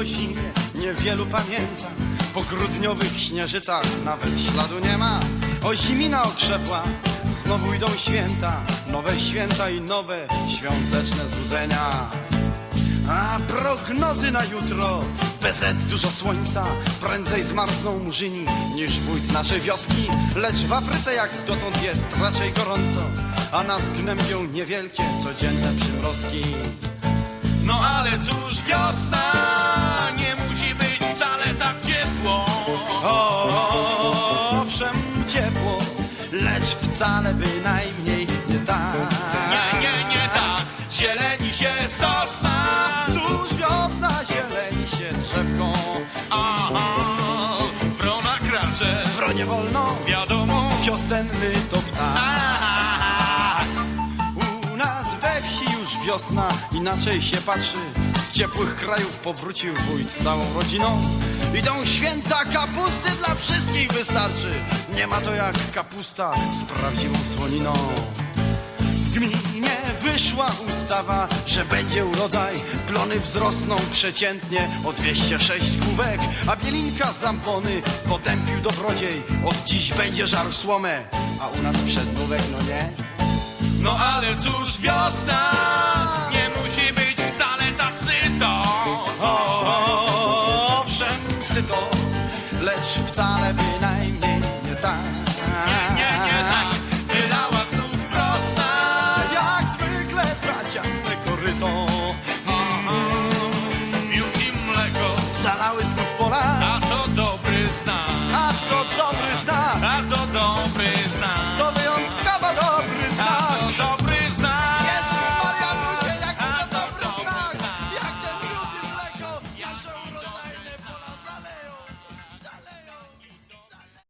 o zimie niewielu pamięta. Po grudniowych śnieżycach nawet śladu nie ma. O zimina okrzepła, znowu idą święta. Nowe święta i nowe świąteczne złudzenia. A prognozy na jutro Bezet dużo słońca Prędzej zmarzną murzyni Niż wójt naszej wioski Lecz w Afryce jak dotąd jest raczej gorąco A nas gnębią niewielkie Codzienne przymrozki No ale cóż, wiosna wcale bynajmniej nie tak. Nie, nie, nie tak, zieleni się sosna. Cóż wiosna zieleni się drzewką Aha, wrona kracze, Wronie wolno. Wiadomo. Wiosenny to ptak. U nas we wsi już wiosna inaczej się patrzy. Ciepłych krajów powrócił wójt z całą rodziną. Idą święta kapusty dla wszystkich wystarczy. Nie ma to jak kapusta z prawdziwą słoniną. W gminie wyszła ustawa, że będzie urodzaj. Plony wzrosną przeciętnie o 206 główek, a bielinka z zampony potępił dobrodziej. Od dziś będzie żarł słomę, a u nas przedmówek, no nie? no ale cóż, wiosna Czy wcale by naj...